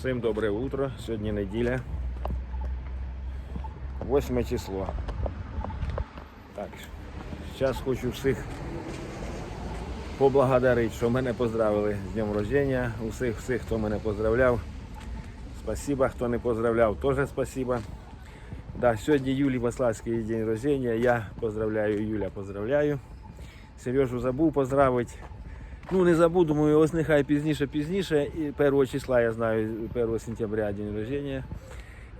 Всім добре утро. Сьогодні неділя. 8 число. Так, зараз хочу всіх поблагодарити, що мене поздравили з днем рождения. Усіх, всіх, хто мене поздравляв. Спасибо, хто не поздравляв, теж спасибо. Да, сьогодні Юлії Маславський день рождения. Я поздравляю, Юля поздравляю. Сережу забув поздравити. Ну, не забуду, думаю, ось нехай пізніше, пізніше. І 1 числа я знаю, 1 сентября день рождения.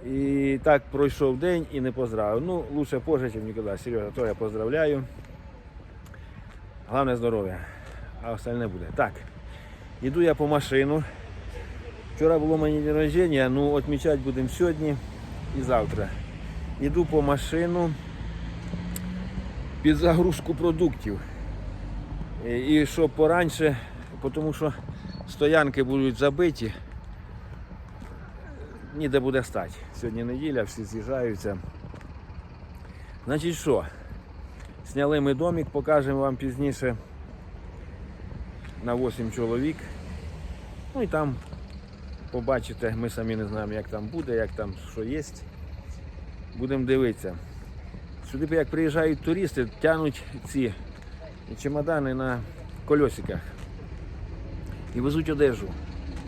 І так пройшов день і не поздравив. Ну, лучше позже, ніж ніколи. Сережа, то я поздравляю. Головне здоров'я, а остальне буде. Так, іду я по машину. Вчора було мені день рождения, ну відмічати будемо сьогодні і завтра. Іду по машину під загрузку продуктів. І щоб пораньше, тому що стоянки будуть забиті, ніде буде стати. Сьогодні неділя, всі з'їжджаються. Значить що, зняли ми домик, покажемо вам пізніше на 8 чоловік. Ну і там побачите, ми самі не знаємо, як там буде, як там що є. Будемо дивитися. Сюди як приїжджають туристи, тянуть ці чемодани на колесиках і везуть одежу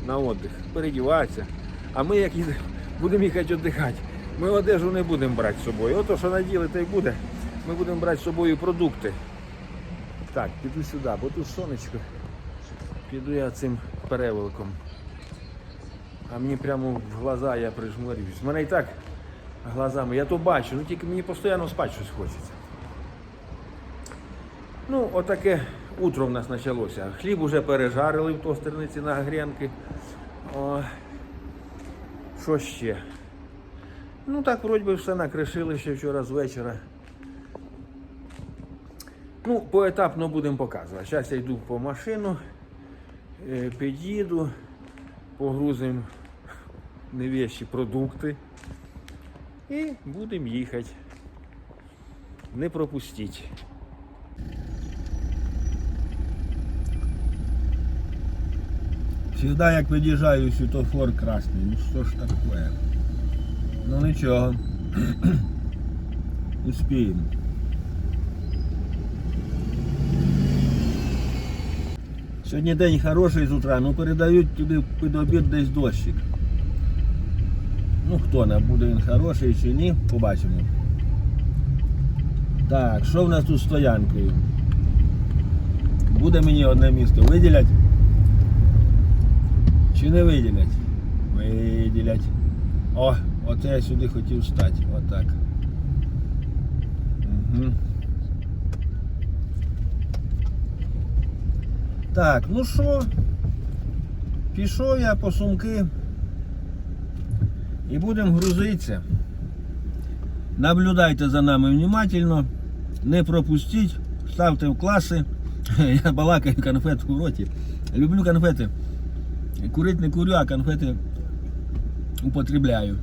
на віддих, передіваються. А ми, як їдемо, будемо їхати віддихати, ми одежу не будемо брати з собою. Ото, що наділи, то й буде. Ми будемо брати з собою продукти. Так, піду сюди, бо тут сонечко. Піду я цим перевеликом. А мені прямо в глаза я прижмурююсь. Мене і так глазами, я то бачу, ну тільки мені постійно спати щось хочеться. Ну, отаке утро в нас почалося. Хліб уже пережарили в тостерниці на гренки. О, що ще? Ну так, вроді би, все накришили ще вчора з вечора. Ну, поетапно будемо показувати. Зараз я йду по машину, е, під'їду, погрузимо невіщі продукти і будемо їхати. Не пропустіть. Всегда як виїжджаю, світофор красний. Ну що ж таке? Ну нічого. Успіємо. Сьогодні день хороший з утра, ну передають туди під обід десь дощик. Ну хто не буде він хороший чи ні, побачимо. Так, що в нас тут з стоянкою? Буде мені одне місто виділять? Чи не виділять? Виділять. О, оце я сюди хотів стати. Отак. Угу. Так, ну що? Пішов я по сумки. І будемо грузитися. Наблюдайте за нами внимательно. Не пропустіть, ставте в класи. Я балакаю конфетку в роті. Люблю конфети. Курить не курю, а конфети употребляю.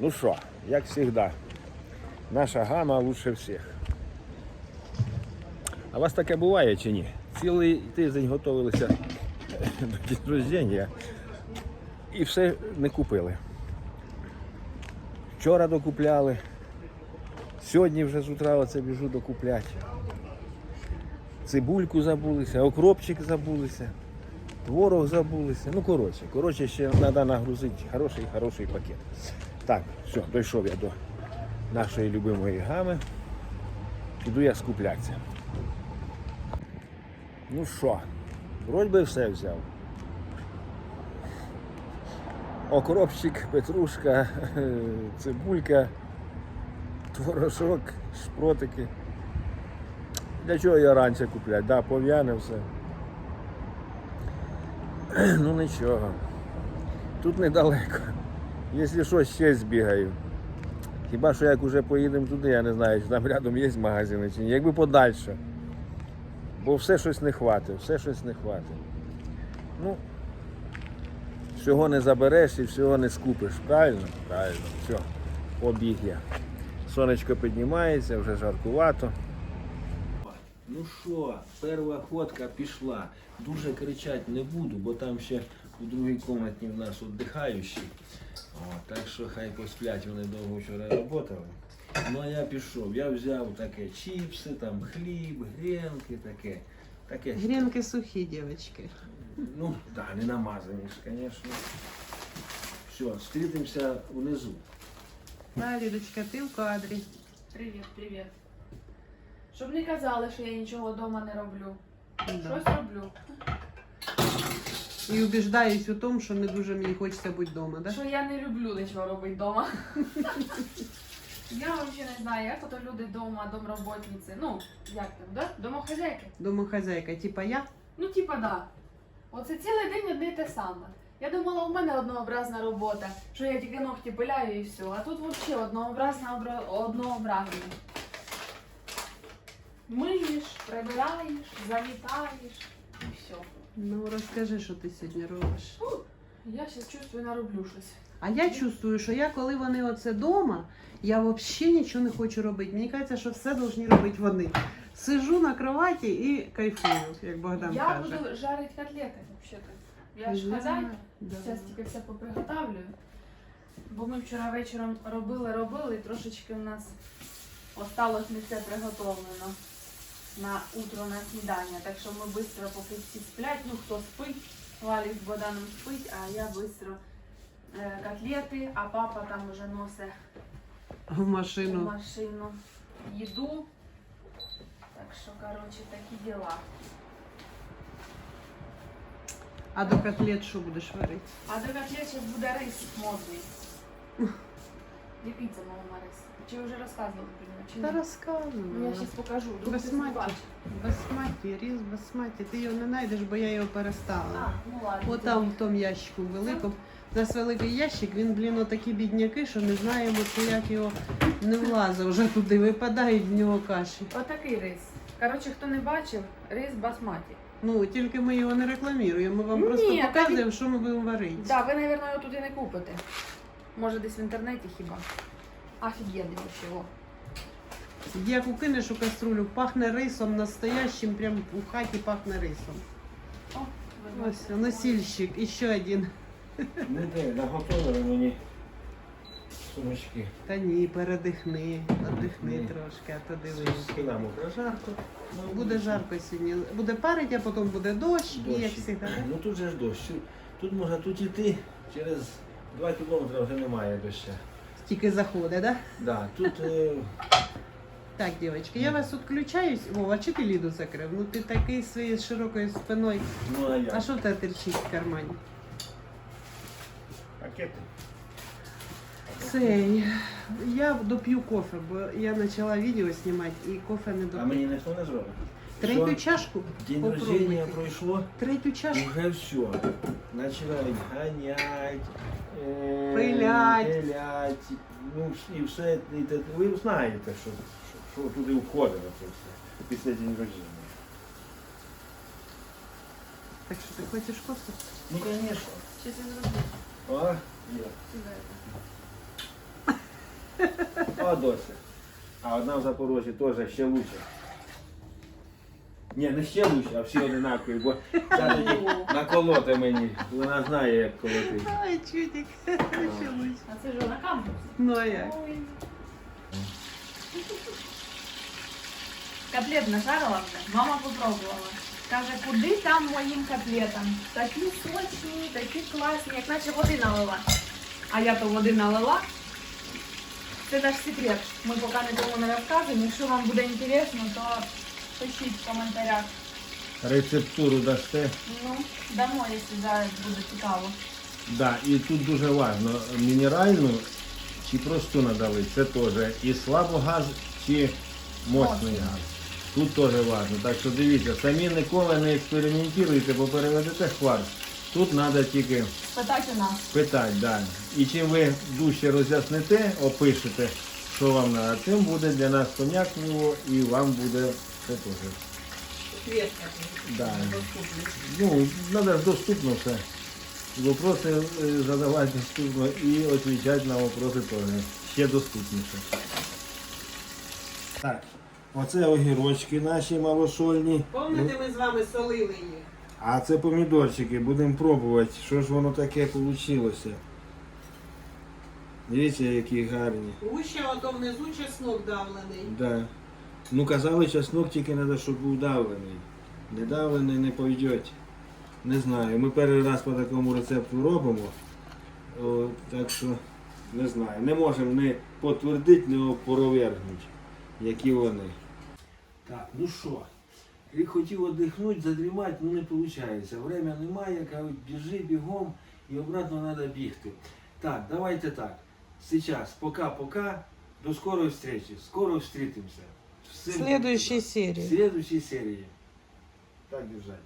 Ну що, як завжди, наша гама лучше всіх. А у вас таке буває чи ні? Цілий тиждень готувалися до день і все не купили. Вчора докупляли, сьогодні вже з утра оце біжу докупляти. Цибульку забулися, окропчик забулися, творог забулися. Ну, коротше, коротше, ще треба нагрузити хороший хороший пакет. Так, все, дійшов я до нашої любимої гами. Піду я скуплятися. Ну що, вроді би все взяв. Окропчик, петрушка, цибулька, творожок, шпротики. Для чого я раніше купляти? Да, пов'яне все. Ну нічого. Тут недалеко. Якщо що, ще збігаю. Хіба що як вже поїдемо туди, я не знаю, чи там рядом є магазини чи ні. Якби подальше. Бо все щось не хватить, все щось не хватить. Ну, всього не забереш і всього не скупиш. Правильно? Правильно. Все, побіг я. Сонечко піднімається, вже жаркувато. Ну що, перша ходка пішла. Дуже кричати не буду, бо там ще у другій кімнаті в нас віддихаючі. О, так що хай посплять, вони довго вчора працювали. Ну а я пішов, я взяв таке чіпси, там хліб, гренки, таке. таке. Гренки сухі, дівчатки. Ну, так, да, не намазані ж, звісно. Все, зустрітимося внизу. Да, Лідочка, ти в кадрі. Привіт, привіт. Щоб не казали, що я нічого вдома не роблю. Да. Щось роблю. І убіждаюсь у тому, що не дуже мені хочеться бути вдома, да? Що я не люблю нічого робити вдома. Я взагалі не знаю, як ото люди вдома, домроботниці. Ну, як там, да? Домохозяйки. Домохозяйка, типа я. Ну, типа, да. Оце цілий день одне й те саме. Я думала, у мене однообразна робота, що я тільки ногті пиляю і все. А тут взагалі однообразна однообразна. Миєш, прибираєш, замітаєш і все. Ну розкажи, що ти сьогодні робиш. Я зараз чувствую, нароблю щось. А я чувствую, що я, коли вони оце вдома, я взагалі нічого не хочу робити. Мені кажеться, що все повинні робити вони. Сижу на кроваті і кайфую, як Богдан я каже. буду жарити котлети, взагалі. Я ж Да, хазяйка, да. зараз тільки все поприготовлюю. Бо ми вчора вечором робили, робили, і трошечки у нас осталось не все приготовлено на утро на снідання. Так що ми швидко, поки всі сплять, ну хто спить, Валік з Богданом спить, а я швидко е, котлети, а папа там уже носить В в машину. машину їду. Так що, коротше, такі діла. А до котлет що будеш варити? А до котлет зараз буде рис модний. Ліпіться, мама рис. Чи ви вже розказували про нього? Чи Та ні? Ну я зараз покажу. Вдруг хтось не Басматі. бачив. Басматі, різ басматі. Ти його не знайдеш, бо я його. А, ну ладно. От там в тому ящику великому. У нас великий ящик, він, блін, отакі бідняки, що не знаємо, що як його не влазить вже туди, випадають в нього каші. Отакий рис. Коротше, хто не бачив, рис басматі. Ну, тільки ми його не рекламуємо, ми вам Ні, просто та показуємо, що ми будемо варити. Так, да, ви, мабуть, його тут і не купите. Може десь в інтернеті хіба. Офігенний вообще. о. Як укинеш у каструлю, пахне рисом настоящим, прям у хаті пахне рисом. О, ви Ось, бачите. носильщик, і ще один. Ну де, наготовили мені сумочки. Та ні, передихни, отдихни Ні. трошки, а то дивись. Скидаємо прожарку. Ну, Буде жарко сьогодні. Буде парить, а потім буде дощ, і як Дощик. завжди. да? Ну тут же ж дощ. Тут можна тут іти, через 2 кілометри вже немає доща. Тільки заходить, да? Да, тут е, Так, дівчатки, я вас відключаюсь. Вова, чи ти ліду закрив? Ну ти такий своєю широкою спиною. ну а А як? що в тебе терчить в кармані? Пакети. Цей. Я доп'ю кофе, бо я почала відео знімати і кофе не А доп'ю. мені ніхто не зробить. Третю Все, чашку День рождения попробуйте. пройшло, Третю чашку. уже все. Начинають ганять, е, Пилять. пилять. Ну і все. І те- ви знаєте, що, що, що туди входить це все після день рождения. Так що ти хочеш кофе? Ну, звісно. Щось він зробив. О, є. О, дося. А одна в Запорожжі теж ще лучше. Ні, не ще лучше, а всі одинакові, бо ця тоді наколоти мені. Вона знає, як колотити. Ай, чудик. Ще лучше. А це ж на кампус. Ну а як? Ой. Котлет нажарила вже, мама попробувала. Каже, куди там моїм котлетам? Такі сочні, такі класні, як наче води налила. А я то води налила. Це наш секрет. Ми поки нікому не розказуємо. Якщо вам буде інтересно, то пишіть в коментарях. Рецептуру дасте. Ну, дамо, якщо зараз буде цікаво. Да, і тут дуже важливо, мінеральну чи просту надали, це теж і слабогаз чи мощний Мощний. газ. Тут теж важливо. Так що дивіться, самі ніколи не експериментуйте, бо переведете хвар. Тут треба тільки Спитайте нас. питати, да. І чим ви дужче роз'ясните, опишете, що вам треба, тим буде для нас понятливо і вам буде це теж. Да. Ну, треба ж доступно все. Вопроси е, задавати доступно і відповідати на вопроси теж. Ще доступніше. Так, оце огірочки наші малосольні. Помните, ми з вами солили їх? А це помідорчики, будемо пробувати, що ж воно таке вийшло. Дивіться, які гарні. Гуще ото внизу чеснок давлений. Да. Ну казали, чеснок тільки треба, щоб був давлений. Не давлений не пойде. Не знаю. Ми перший раз по такому рецепту робимо. О, так що не знаю. Не можемо не підтвердити, не опровергнути, які вони. Так, ну що? Я хотів віддихнути, задрімати, ну не виходить. Время немає, кажуть, біжи бігом і обратно треба бігти. Так, давайте так. Сейчас, пока-пока. До скорой встречи. Скоро встретимся. В следующей следующей В серии. следующей серии. Так держать.